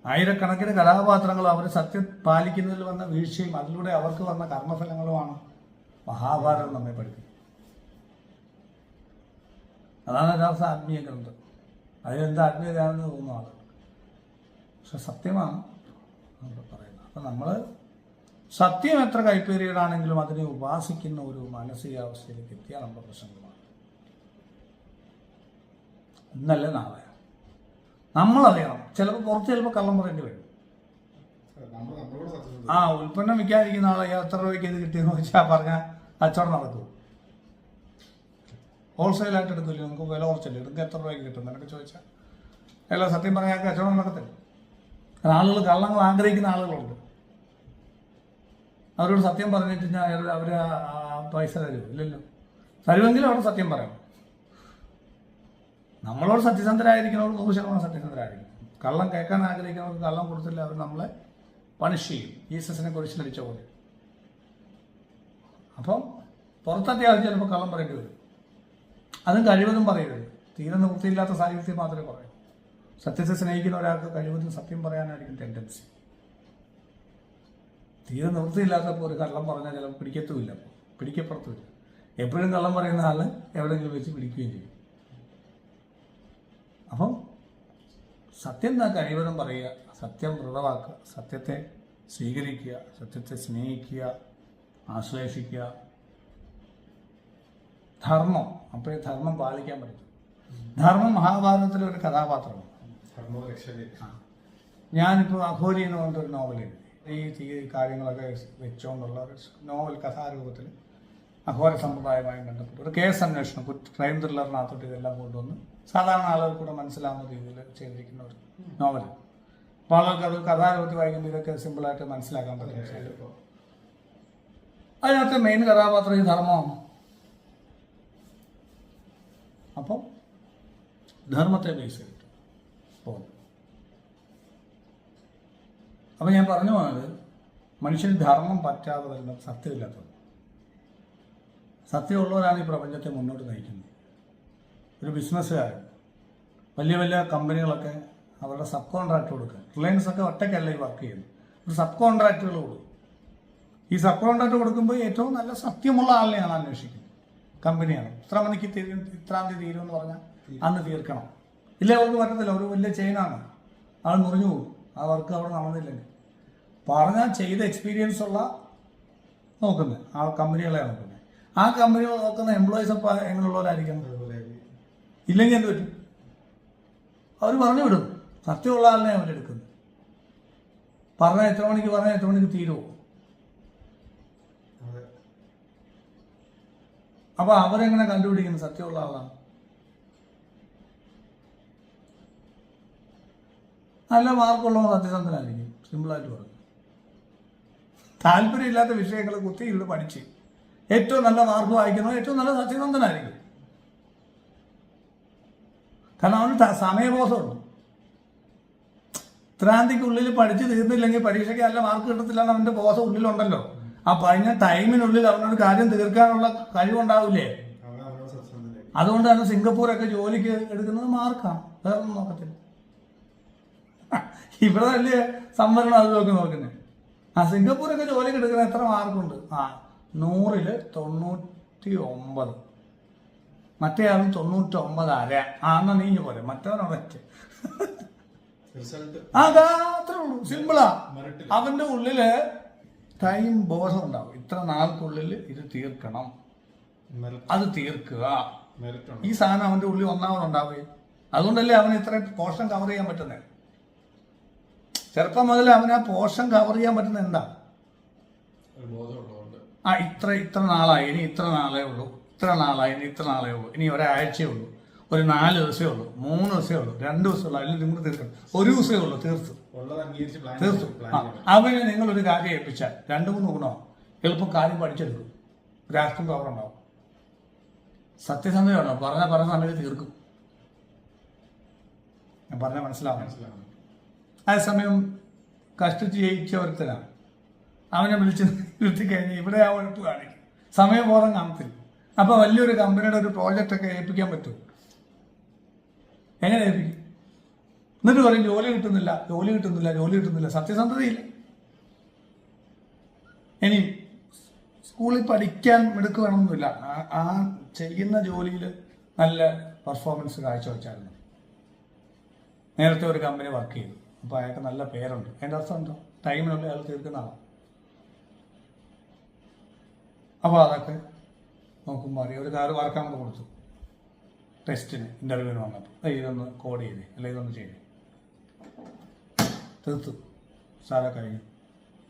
ആയിരക്കണക്കിന് കഥാപാത്രങ്ങൾ അവർ സത്യം പാലിക്കുന്നതിൽ വന്ന വീഴ്ചയും അതിലൂടെ അവർക്ക് വന്ന കർമ്മഫലങ്ങളുമാണ് മഹാഭാരതം നമ്മെ പഠിപ്പിക്കുന്നത്. അതാണ് യഥാർത്ഥ ആത്മീയ ഗ്രന്ഥം. അതിലെന്ത് ആത്മീയതയാണെന്ന് തോന്നുന്നു ആളുകൾ പക്ഷെ സത്യമാണ് പറയുന്നത്. അപ്പം നമ്മൾ സത്യം എത്ര കൈപ്പേറിയതാണെങ്കിലും അതിനെ ഉപാസിക്കുന്ന ഒരു മാനസികാവസ്ഥയിലേക്ക് എത്തിയാൽ നമ്മുടെ പ്രശ്നങ്ങളാണ് ഇന്നല്ല നാളെ. നമ്മളറിയണം. ചിലപ്പോൾ പുറത്ത് ചിലപ്പോൾ കള്ളം പറയേണ്ടി വരും. ആ ഉൽപ്പന്നം വിൽക്കാതിരിക്കുന്ന ആളെ എത്ര രൂപയ്ക്ക് ഇത് കിട്ടിയെന്ന് വെച്ചാൽ പറഞ്ഞാൽ കച്ചവടം നടക്കും ഹോൾസെയിലായിട്ട് എടുക്കില്ല നമുക്ക് വില കുറച്ചല്ലേ? എടുക്കുക എത്ര രൂപയ്ക്ക് കിട്ടും? എന്നൊക്കെ ചോദിച്ചാൽ അല്ല സത്യം പറഞ്ഞാൽ കച്ചവടം നടക്കത്തില്ല. ആളുകൾ കള്ളങ്ങൾ ആഗ്രഹിക്കുന്ന ആളുകളുണ്ട്. അവരോട് സത്യം പറഞ്ഞിട്ട് ഞാൻ അവർ പൈസ തരുമോ? ഇല്ലല്ലോ. തരുമെങ്കിലും അവിടെ സത്യം പറയാം. നമ്മളോട് സത്യസന്ധരായിരിക്കുന്നവർ നൂറ് ശതമാനം സത്യസന്ധരായിരിക്കും. കള്ളം കേൾക്കാൻ ആഗ്രഹിക്കുന്നവർക്ക് കള്ളം കൊടുത്തില്ല അവർ നമ്മളെ പണിഷ് ചെയ്യും. ജീസസിനെ കുറിച്ചിലടിച്ച പോലെ. അപ്പം പുറത്തത്യാവശ്യം ചിലപ്പോൾ കള്ളം പറയേണ്ടി വരും. അതും കഴിവതും പറയരുത്. തീരെ നിവൃത്തിയില്ലാത്ത സാഹചര്യത്തിൽ മാത്രമേ പറയൂ. സത്യത്തെ സ്നേഹിക്കുന്ന ഒരാൾക്ക് കഴിവതും സത്യം പറയാനായിരിക്കും ടെൻഡൻസി തീരെ നിവൃത്തിയില്ലാത്തപ്പോൾ ഒരു കള്ളം പറഞ്ഞാൽ ചിലപ്പോൾ പിടിക്കത്തുമില്ല. പിടിക്കപ്പുറത്തുമില്ല എപ്പോഴും കള്ളം പറയുന്ന ആൾ എവിടെയെങ്കിലും വെച്ച് പിടിക്കുകയും ചെയ്യും. അപ്പം സത്യം താ കഴിവതും പറയുക സത്യം വ്രതമാക്കുക സത്യത്തെ സ്വീകരിക്കുക സത്യത്തെ സ്നേഹിക്കുക ആശ്ലേഷിക്കുക ധർമ്മം. അപ്പോഴേ ധർമ്മം പാലിക്കാൻ പറ്റും ധർമ്മം മഹാഭാരതത്തിലെ ഒരു കഥാപാത്രമാണ് ഞാനിപ്പോൾ അഘോരി എന്ന് പറഞ്ഞിട്ടൊരു നോവൽ എഴുതി. ഈ കാര്യങ്ങളൊക്കെ വെച്ചുകൊണ്ടുള്ള ഒരു നോവൽ കഥാരൂപത്തിൽ അഘോര സമ്പ്രദായവുമായി ബന്ധപ്പെട്ട് ഒരു കേസ് അന്വേഷണം ക്രൈം ത്രില്ലറിനകത്തോട്ട് ഇതെല്ലാം കൊണ്ടുവന്ന് സാധാരണ ആളുകൾ കൂടെ മനസ്സിലാവുന്ന രീതിയിൽ ചെയ്തിരിക്കുന്ന ഒരു നോവൽ അപ്പോൾ ആളുകൾക്ക് അത് കഥാരൂപത്തിൽ വായിക്കുമ്പോൾ ഇതൊക്കെ സിമ്പിളായിട്ട് മനസ്സിലാക്കാൻ പറ്റും. അതിനകത്ത് മെയിൻ കഥാപാത്രം ഈ ധർമ്മമാണ് അപ്പം ധർമ്മത്തെ ബേസ് ചെയ്തിട്ട് പോകുന്നു അപ്പം ഞാൻ പറഞ്ഞു പോയത് മനുഷ്യന് ധർമ്മം പറ്റാതെ വരുന്ന സത്യമില്ലാത്തത്. സത്യമുള്ളവരാണ് ഈ പ്രപഞ്ചത്തെ മുന്നോട്ട് നയിക്കുന്നത്. ഒരു ബിസിനസ്സുകാരൻ വലിയ വലിയ കമ്പനികളൊക്കെ അവരുടെ സബ് കോൺട്രാക്ട് കൊടുക്കുക. റിലയൻസ് ഒക്കെ ഒറ്റയ്ക്കല്ല ഈ വർക്ക് ചെയ്യുന്നത്. ഒരു സബ് കോൺട്രാക്റ്റുകൾ കൊടുക്കും. ഈ സബ് കോൺട്രാക്ട് കൊടുക്കുമ്പോൾ ഏറ്റവും നല്ല സത്യമുള്ള ആളിനെയാണ് അന്വേഷിക്കുന്നത്. കമ്പനിയാണ്. ഇത്ര മണിക്ക് തീരും ഇത്രാം തീയതി തീരും എന്ന് പറഞ്ഞാൽ അന്ന് തീർക്കണം. ഇല്ല അവർക്ക് പറ്റത്തില്ല. ഒരു വലിയ ചെയിനാണ് ആൾ മുറിഞ്ഞു പോകും. ആ വർക്ക് അവിടെ നടന്നില്ലെങ്കിൽ. പറഞ്ഞാൽ ചെയ്ത എക്സ്പീരിയൻസ് ഉള്ള നോക്കുന്നത് ആ കമ്പനികളെ നോക്കുന്നത് ആ കമ്പനികൾ നോക്കുന്ന എംപ്ലോയീസ് അപ്പം എങ്ങനെയുള്ളവരായിരിക്കണം? ഇല്ലെങ്കിൽ എന്ത് പറ്റും? അവർ പറഞ്ഞു വിടും. സത്യമുള്ള ആളിനെ അവരെടുക്കുന്നത് പറഞ്ഞാൽ എത്ര മണിക്ക് പറഞ്ഞാൽ എത്ര മണിക്ക് തീരുമോ അതെ അപ്പൊ അവരെങ്ങനെ കണ്ടുപിടിക്കുന്നു? സത്യമുള്ള ആളാണ്. നല്ല മാർക്കുള്ളവൻ സത്യസന്ധനായിരിക്കും. സിമ്പിളായിട്ട് പറഞ്ഞു. താല്പര്യമില്ലാത്ത വിഷയങ്ങൾ കുത്തിയിരുന്ന് പഠിച്ച് ഏറ്റവും നല്ല മാർക്ക് വായിക്കുന്നവൻ ഏറ്റവും നല്ല സത്യസന്ധനായിരിക്കും. കാരണം അവന് സമയബോധമുണ്ട്. ഇത്രാന്തിക്കുള്ളിൽ പഠിച്ച് തീർന്നില്ലെങ്കിൽ പരീക്ഷയ്ക്ക് നല്ല മാർക്ക് കിട്ടത്തില്ല അവന്റെ ബോധം ഉള്ളിലുണ്ടല്ലോ. ആ പറഞ്ഞ ടൈമിനുള്ളിൽ അവനൊരു കാര്യം തീർക്കാനുള്ള കഴിവുണ്ടാവില്ലേ? അതുകൊണ്ടാണ് സിംഗപ്പൂർ സിംഗപ്പൂരൊക്കെ ജോലിക്ക് എടുക്കുന്നത് മാർക്കാണ് വേറെ ഒന്നും നോക്കത്തില്ല. ഇവിടെ വലിയ സംവരണം അതുമൊക്കെ നോക്കുന്നത് ആ സിംഗപ്പൂരൊക്കെ ജോലിക്ക് എടുക്കുന്ന എത്ര മാർക്കുണ്ട്? ആ നൂറിൽ തൊണ്ണൂറ്റി ഒമ്പത് മറ്റേ ആളും തൊണ്ണൂറ്റി ഒമ്പത് അര. ആ എന്നാ നീഞ്ഞു പോലെ മറ്റവനൊരൊറ്റ അതാ അത്രേ ഉള്ളൂ. സിമ്പിളാ അവന്റെ ഉള്ളിൽ ടൈം ബോധം ഉണ്ടാവും ഇത്ര നാൾക്കുള്ളിൽ ഇത് തീർക്കണം. അത് തീർക്കുക. ഈ സാധനം അവന്റെ ഉള്ളിൽ ഒന്നാമതുണ്ടാവുകയും അതുകൊണ്ടല്ലേ അവന് ഇത്ര പോഷൻ കവർ ചെയ്യാൻ പറ്റുന്നത് ചെറുപ്പം മുതൽ അവന് ആ പോഷൻ കവർ ചെയ്യാൻ പറ്റുന്നത് എന്താ? ആ ഇത്ര ഇത്ര നാളായി. ഇനി ഇത്ര നാളേ ഉള്ളൂ. ഇത്ര നാളായി. ഇനി ഇത്ര നാളേ ഉള്ളൂ. ഇനി ഒരാഴ്ചയേ ഉള്ളൂ. ഒരു നാല് ദിവസമേ ഉള്ളൂ മൂന്ന് ദിവസമേ ഉള്ളൂ രണ്ട് ദിവസമേ ഉള്ളൂ അല്ലെങ്കിൽ നിങ്ങൾ തീർക്കണം. ഒരു ദിവസമേ ഉള്ളൂ തീർത്തു. തീർത്തു. ആ അവന് നിങ്ങളൊരു കാര്യം ഏൽപ്പിച്ചാൽ രണ്ട് മൂന്ന് ഗുണമാണ് എളുപ്പം കാര്യം പഠിച്ചെടുക്കും. രാഷ്ട്രം പവർ ഉണ്ടാവും. സത്യസന്ധതയുണ്ടോ പറഞ്ഞ പറഞ്ഞ സമയത്ത് തീർക്കും. ഞാൻ പറഞ്ഞ മനസ്സിലാവും. മനസ്സിലാവും. അതേസമയം കഷ്ടിച്ച് ജയിച്ച ഒരുത്തനാണ് അവനെ വിളിച്ച് നിർത്തി കഴിഞ്ഞ് ഇവിടെ ആ ഉഴപ്പ് കാണിക്കും. സമയബോധം കാണത്തില്ല അപ്പോൾ വലിയൊരു കമ്പനിയുടെ ഒരു പ്രോജക്റ്റ് ഒക്കെ ഏൽപ്പിക്കാൻ പറ്റും എങ്ങനെ ഏൽപ്പിക്കും? എന്നിട്ട് പറയും ജോലി കിട്ടുന്നില്ല ജോലി കിട്ടുന്നില്ല ജോലി കിട്ടുന്നില്ല. സത്യസന്ധതയില്ല. ഇനി സ്കൂളിൽ പഠിക്കാൻ മിടുക്ക് ആ- ചെയ്യുന്ന ജോലിയിൽ നല്ല പെർഫോമൻസ് കാഴ്ചവെച്ചായിരുന്നു. നേരത്തെ ഒരു കമ്പനി വർക്ക് ചെയ്തു. അപ്പോൾ അയാൾക്ക് നല്ല പേരുണ്ട്. അതിന്റെ അർത്ഥം എന്തോ? ടൈമിനുള്ളിൽ അയാൾ തീർക്കുന്ന ആളാണ് അപ്പോൾ അതൊക്കെ നോക്കുമ്പോൾ അറിയാം. ഒരു കാറ് വർക്ക് കൊടുത്തു. ടെസ്റ്റിന് ഇന്റർവ്യൂവിന് വന്നപ്പോൾ. "ദേ ഇതൊന്ന് കോഡ് ചെയ്തേ അല്ലെങ്കിൽ ഇതൊന്ന് ചെയ്തേ. തീർത്തു. സാറെ കഴിഞ്ഞു.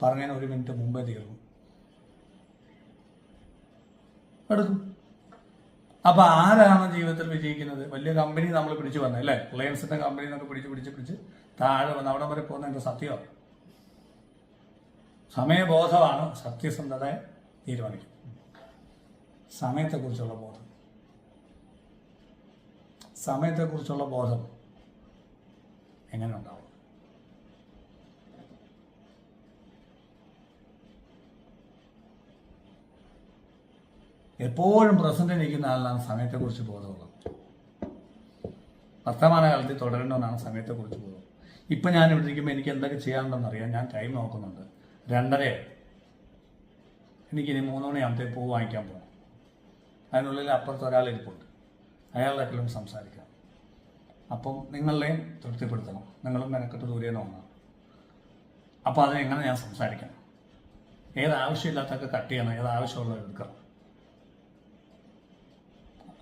പറഞ്ഞതിന് ഒരു മിനിറ്റ് മുമ്പേ തീർന്നു. എടുക്കും. അപ്പോൾ ആരാണ് ജീവിതത്തിൽ വിജയിക്കുന്നത്? വലിയ കമ്പനി നമ്മൾ പിടിച്ചു വന്നത് അല്ലേ? റിലയൻസിന്റെ കമ്പനി എന്നൊക്കെ പിടിച്ച് പിടിച്ച് പിടിച്ച് താഴെ വന്ന് അവിടെ വരെ പോകുന്ന എന്റെ സത്യമാണ് സമയബോധമാണ് സത്യസന്ധതയെ തീരുമാനിക്കുന്നത് സമയത്തെക്കുറിച്ചുള്ള ബോധം. സമയത്തെക്കുറിച്ചുള്ള ബോധം എങ്ങനെ ഉണ്ടാവും? എപ്പോഴും പ്രസന്റ് നിൽക്കുന്ന ആളിനാണ് സമയത്തെക്കുറിച്ച് ബോധമുള്ളത്. വർത്തമാനകാലത്തിൽ തുടരണമെന്നാണ് സമയത്തെക്കുറിച്ച് ബോധം. ഇപ്പം ഞാൻ ഇവിടെ ഇരിക്കുമ്പോൾ എനിക്ക് എന്തൊക്കെ ചെയ്യാനുണ്ടെന്ന് അറിയാം ഞാൻ ടൈം നോക്കുന്നുണ്ട്. രണ്ടരയായി. എനിക്കിനി മൂന്ന് മണിയാകുമ്പോഴത്തേക്ക് പൂ വാങ്ങിക്കാൻ പോകണം അതിനുള്ളിൽ അപ്പുറത്ത് ഒരാൾ എപ്പോഴും സംസാരിക്കാം. അപ്പം നിങ്ങളെയും തൃപ്തിപ്പെടുത്തണം. നിങ്ങളും മെനക്കെട്ട് ദൂരെ നോക്കണം അപ്പോൾ അതിനെങ്ങനെ ഞാൻ സംസാരിക്കണം? ഏത് കട്ട് ചെയ്യണം. ഏത് എടുക്കണം.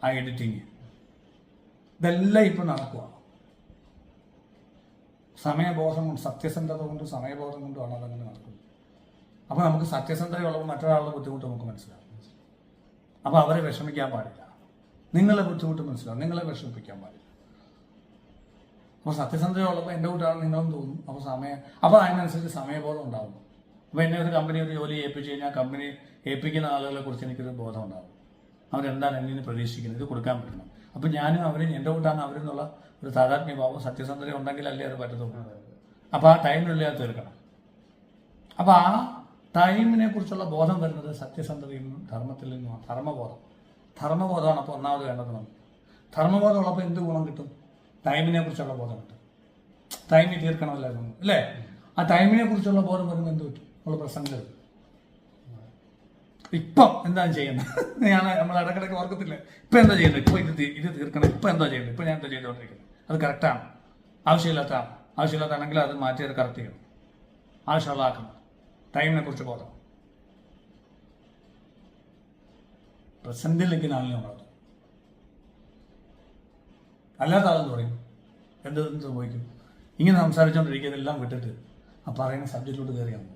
ആ എഡിറ്റിങ് ഇതെല്ലാം ഇപ്പം നടക്കുക സമയബോധം കൊണ്ട് സത്യസന്ധത കൊണ്ടും സമയബോധം കൊണ്ടുമാണ് അതങ്ങനെ നടക്കുന്നത്. അപ്പോൾ നമുക്ക് സത്യസന്ധതയുള്ളപ്പോൾ മറ്റൊരാളുടെ ബുദ്ധിമുട്ട് നമുക്ക് മനസ്സിലാവും അപ്പോൾ അവരെ വിഷമിക്കാൻ പാടില്ല. നിങ്ങളെ ബുദ്ധിമുട്ട് മനസ്സിലാവും. നിങ്ങളെ വിഷമിപ്പിക്കാൻ പാടില്ല. അപ്പോൾ സത്യസന്ധതയുള്ളപ്പോൾ എന്റെ കൂട്ടാണ് നിങ്ങളും തോന്നും. അപ്പോൾ സമയം അപ്പോൾ അതിനനുസരിച്ച് സമയബോധം ഉണ്ടാവും. അപ്പോൾ എന്നെ ഒരു കമ്പനി ഒരു ജോലി ഏൽപ്പിച്ച് കഴിഞ്ഞാൽ കമ്പനി ഏൽപ്പിക്കുന്ന ആളുകളെ കുറിച്ച് എനിക്കൊരു ബോധം ഉണ്ടാവും. അവരെന്താണ് നിന്ന് പ്രതീക്ഷിക്കുന്നത്? ഇത് കൊടുക്കാൻ പറ്റണം. അപ്പം ഞാനും അവരും എന്റെ കൂട്ടാണ് അവരെന്നുള്ള ഒരു താതാത്മ്യഭാവം സത്യസന്ധത ഉണ്ടെങ്കിലല്ലേ അത് പറ്റത്തുള്ളൂ. അപ്പോൾ ആ ടൈമിനുള്ളിൽ അത് തീർക്കണം. അപ്പോൾ ആ ടൈമിനെ കുറിച്ചുള്ള ബോധം വരുന്നത് സത്യസന്ധതയിൽ നിന്നും ധർമ്മത്തിൽ നിന്നുമാണ്. ധർമ്മബോധം. ധർമ്മബോധമാണ് അപ്പോൾ ഒന്നാമത് വേണ്ടത് നമുക്ക്. ധർമ്മബോധം ഉള്ളപ്പോൾ എന്ത് ഗുണം കിട്ടും? ടൈമിനെ കുറിച്ചുള്ള ബോധം കിട്ടും. ടൈമിൽ തീർക്കണമല്ലായിരുന്നു അല്ലേ? ആ ടൈമിനെ കുറിച്ചുള്ള ബോധം വരുമ്പോൾ എന്ത് പറ്റും? നമ്മൾ പ്രസംഗം ഇപ്പം എന്താണ് ചെയ്യുന്നത്? ഞാൻ നമ്മൾ ഇടക്കിടക്ക് ഓർക്കത്തില്ല? ഇപ്പം എന്താ ചെയ്യുന്നത്? ഇപ്പം ഇത് ഇത് തീർക്കണം. ഇപ്പം എന്താ ചെയ്യുന്നത്? ഇപ്പം ഞാൻ എന്താ ചെയ്തുകൊണ്ടിരിക്കുന്നത്? അത് കറക്റ്റാണ് ആവശ്യമില്ലാത്തതാണ് ആവശ്യമില്ലാത്തതാണെങ്കിൽ അത് മാറ്റി അത് കറക്റ്റ് ചെയ്യണം ആവശ്യമുള്ളതാക്കണം ടൈമിനെ കുറിച്ച് ബോധം. പ്രസന്റിലേക്ക് ആളിനെ ഉണർത്തും അല്ലാത്ത ആളെന്ന് പറയും? എന്ത് എന്ത് സംഭവിക്കും ഇങ്ങനെ സംസാരിച്ചുകൊണ്ടിരിക്കുന്നതെല്ലാം വിട്ടിട്ട് ആ പറയുന്ന സബ്ജക്റ്റിലോട്ട് കയറിയാൽ മതി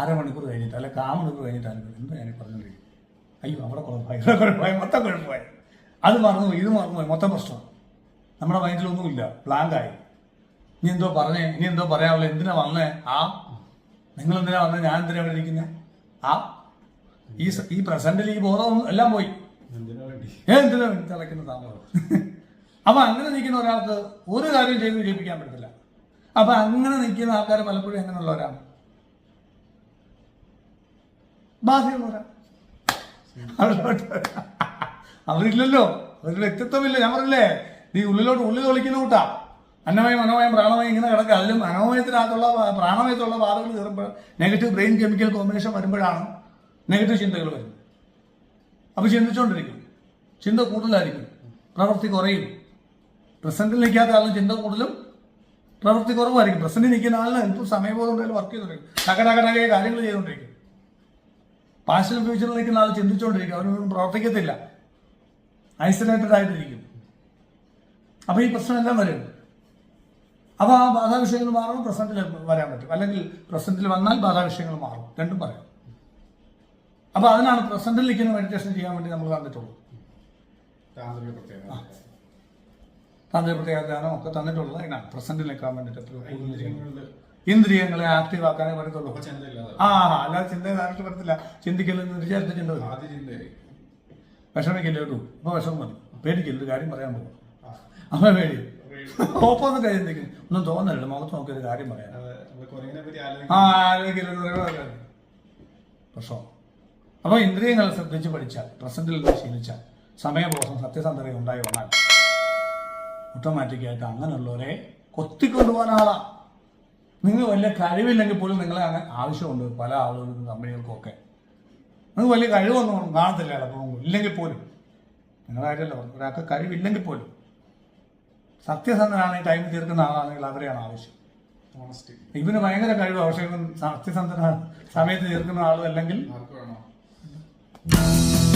അരമണിക്കൂർ കഴിഞ്ഞിട്ട് അല്ലെ കാ മണിക്കൂർ കഴിഞ്ഞിട്ടാണ് എന്താ ഞാൻ പറഞ്ഞുകൊണ്ടിരിക്കും അയ്യോ അവിടെ കുഴപ്പമായി ഇവിടെ കുഴപ്പമായി മൊത്തം കുഴപ്പമായി. അത് മറന്നുപോയി ഇത് മറന്നുപോയി മൊത്തം പ്രശ്നമാണ്. നമ്മുടെ മൈൻഡിലൊന്നുമില്ല ബ്ലാങ്കായി ഇനി എന്തോ പറഞ്ഞേ ഇനി എന്തോ പറയാനുള്ള എന്തിനാ വന്നേ? ആ നിങ്ങൾ എന്തിനാ വന്നേ? ഞാൻ എന്തിനാ ഇവിടെ ഇരിക്കുന്നത് ആ ഈ ഈ പ്രസന്റിൽ ഈ ബോധം എല്ലാം പോയി. എന്തിനാ തിളയ്ക്കുന്ന താമസം? അപ്പൊ അങ്ങനെ നിൽക്കുന്ന ഒരാൾക്ക് ഒരു കാര്യം ചെയ്ത് വിജയിപ്പിക്കാൻ പറ്റത്തില്ല. അപ്പൊ അങ്ങനെ നിൽക്കുന്ന ആൾക്കാർ പലപ്പോഴും എങ്ങനെയുള്ളവരാണ്? ബാധയുള്ളവരാ അവരില്ലല്ലോ. അവരുടെ വ്യക്തിത്വമില്ല. ഞാൻ പറഞ്ഞില്ലേ നീ ഉള്ളിലോട്ട് ഉള്ളിൽ ഒളിക്കുന്ന കൂട്ടാ. അന്നമയം മനോമയം പ്രാണമയം ഇങ്ങനെ കിടക്കുക. അതിലും മനോമയത്തിനകത്തുള്ള പ്രാണമയത്തുള്ള വാദങ്ങൾ കയറുമ്പോൾ നെഗറ്റീവ് ബ്രെയിൻ കെമിക്കൽ കോമ്പിനേഷൻ വരുമ്പോഴാണ് നെഗറ്റീവ് ചിന്തകൾ വരും. അപ്പോൾ ചിന്തിച്ചുകൊണ്ടിരിക്കും ചിന്ത കൂടുതലായിരിക്കും. പ്രവൃത്തി കുറയും. പ്രസന്റിൽ നിൽക്കാത്ത ആളിന് ചിന്ത കൂടുതലും പ്രവൃത്തി കുറവായിരിക്കും. പ്രസന്റിൽ നിൽക്കുന്ന ആളിന് എന്തും സമയബോധം ഉണ്ടായാലും വർക്ക് ചെയ്തുകൊണ്ടിരിക്കും ടക ടക ടകയെ കാര്യങ്ങൾ ചെയ്തുകൊണ്ടിരിക്കും പാഷനും ഫ്യൂച്ചറിൽ നിൽക്കുന്ന ആൾ ചിന്തിച്ചുകൊണ്ടിരിക്കും അവരൊന്നും പ്രവർത്തിക്കത്തില്ല. ഐസൊലേറ്റഡ് ആയിട്ടിരിക്കും. അപ്പോൾ ഈ പ്രശ്നം പ്രശ്നമെല്ലാം വരും. അപ്പോൾ ആ ബാധാവിഷയങ്ങൾ മാറുമ്പോൾ പ്രസന്റിൽ വരാൻ പറ്റും. അല്ലെങ്കിൽ പ്രസന്റിൽ വന്നാൽ ബാധാവിഷയങ്ങൾ മാറും. രണ്ടും പറയാം. അപ്പോൾ അതിനാണ് പ്രസന്റിൽ നിൽക്കുന്ന മെഡിറ്റേഷൻ ചെയ്യാൻ വേണ്ടി നമ്മൾ തന്നിട്ടുള്ളൂ താന്ത്രിക പ്രത്യേകത. താന്ത്രിക പ്രത്യേകതയാണോ ഒക്കെ തന്നിട്ടുള്ളത് അതിനാണ് പ്രസന്റിൽ നിൽക്കാൻ വേണ്ടിയിട്ട് എപ്പോഴും. ഇന്ദ്രിയങ്ങളിൽ ഇന്ദ്രിയങ്ങളെ ആക്റ്റീവ് ആക്കാനേ പറ്റത്തുള്ളൂ. ആ അല്ലാതെ ചിന്ത നേരിട്ട് പറ്റത്തില്ല ചിന്തിക്കില്ലെന്ന് വിചാരിച്ച ചിന്ത വരും. ആദ്യ ചിന്തയായി വിഷമിക്കില്ല കേട്ടു? ഇപ്പൊ വിഷമം വന്നു. പേടിക്കില്ല ഒരു കാര്യം പറയാൻ പോകും? അമ്മ പേടി. ഓപ്പോസിറ്റ് ചിന്തിക്കും ഒന്നും തോന്നരുത്. മുഖത്ത് നോക്കി ഒരു കാര്യം പറയാം. ആ ആലോചിക്കും ആലോചിക്കില്ല പ്രശ്നം. അപ്പോൾ ഇന്ദ്രിയങ്ങൾ ശ്രദ്ധിച്ച് പഠിച്ചാൽ പ്രസന്റിൽ നിന്ന് ശീലിച്ചാൽ സമയബോധം സത്യസന്ധത ഉണ്ടായി വന്നാൽ ഓട്ടോമാറ്റിക്കായിട്ട് അങ്ങനെയുള്ളവരെ കൊത്തിക്കൊണ്ടുപോകാൻ ആളാ നിങ്ങൾ വലിയ കഴിവില്ലെങ്കിൽ പോലും നിങ്ങളെ അങ്ങനെ ആവശ്യമുണ്ട് പല ആളുകൾക്കും കമ്പനികൾക്കൊക്കെ. നിങ്ങൾക്ക് വലിയ കഴിവൊന്നും കാണത്തില്ല ചിലപ്പോൾ ഇല്ലെങ്കിൽ പോലും. നിങ്ങളായിട്ടല്ലോ. ഒരാൾക്ക് കഴിവില്ലെങ്കിൽ പോലും. സത്യസന്ധനാണ് ഈ ടൈം തീർക്കുന്ന ആളാണെങ്കിൽ അവരെയാണ് ആവശ്യം. ഇവന് ഭയങ്കര കഴിവ് പക്ഷേ ഇവൻ സത്യസന്ധന സമയത്ത് തീർക്കുന്ന ആളും അല്ലെങ്കിൽ Bye.